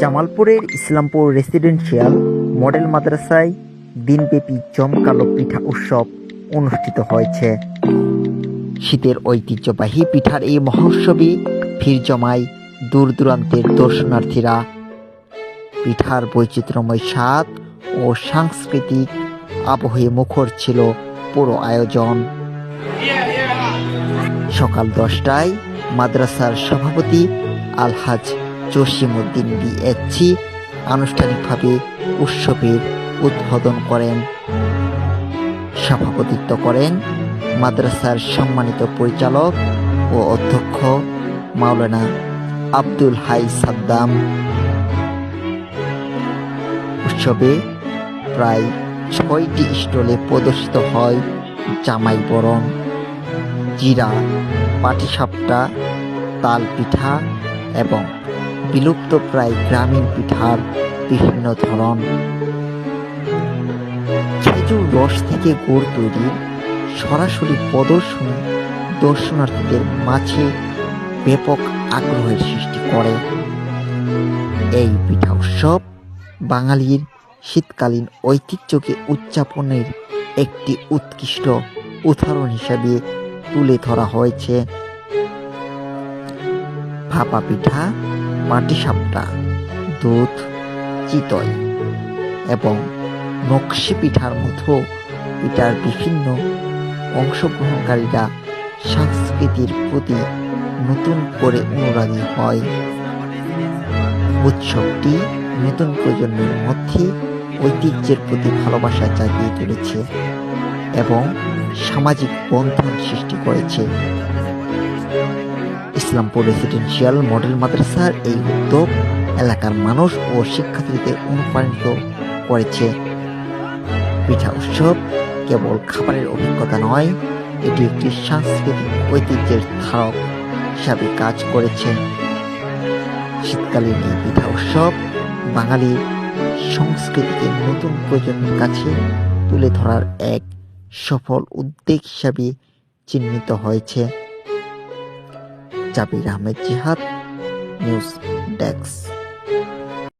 জামালপুরের Islampur residential model মাদ্রাসায় দিনব্যাপী জমকালো পিঠা উৎসব অনুষ্ঠিত হয়েছে। শীতের ঐতিহ্যবাহী পিঠার এই মহোৎসবে ভিড় জমায় দূর দূরান্তের দর্শনার্থীরা। পিঠার বৈচিত্র্যময় স্বাদ ও সাংস্কৃতিক আবহে মুখর ছিল পুরো আয়োজন। সকাল দশটায় মাদ্রাসার সভাপতি আলহাজ জসিমউদ্দিন বিএচি আনুষ্ঠানিকভাবে উৎসবের উদ্বোধন করেন। সভাপতিত্ব করেন মাদ্রাসার সম্মানিত পরিচালক ও অধ্যক্ষ মাওলানা আব্দুল হাই সাদ্দাম। উৎসবে প্রায় ছয়টি স্টলে প্রদর্শিত হয় জামাই বরণ, জিরা, পাটিসাপটা তাল পিঠা এবং বিলুপ্ত প্রায় গ্রামীণ পিঠার বিভিন্ন ধরন। খেজুর রস থেকে গুড় তৈরির সরাসরি প্রদর্শনী দর্শনার্থীদের মাঝে ব্যাপক আগ্রহের সৃষ্টি করে। এই পিঠা উৎসব বাঙালির শীতকালীন ঐতিহ্যকে উদযাপনের একটি উৎকৃষ্ট উদাহরণ হিসাবে তুলে ধরা হয়েছে। ভাপা পিঠা পাটিসাপটা দুধ, চিতই এবং নকশি পিঠার মতো পিঠার বিভিন্ন অংশগ্রহণকারীরা সংস্কৃতির প্রতি নতুন করে অনুরাগী হয়। উৎসবটি নতুন প্রজন্মের মধ্যে ঐতিহ্যের প্রতি ভালোবাসা জাগিয়ে তুলেছে এবং সামাজিক বন্ধন সৃষ্টি করেছে। ইসলামপুর রেসিডেন্সিয়াল মডেল মাদ্রাসার এই উদ্যোগ এলাকার মানুষ ও শিক্ষার্থীদের অনুপ্রাণিত করেছে। পিঠা উৎসব কেবল খাবারের অভিজ্ঞতা নয়, এটি একটি সাংস্কৃতিক ঐতিহ্যের ধারক হিসাবে কাজ করেছে। শীতকালীন এই পিঠা উৎসব বাঙালির সংস্কৃতিকে নতুন প্রজন্মের কাছে তুলে ধরার এক সফল উদ্যোগ হিসাবে চিহ্নিত হয়েছে। জাবির আহমেদ জিহাদ নিউজ ডেস্ক।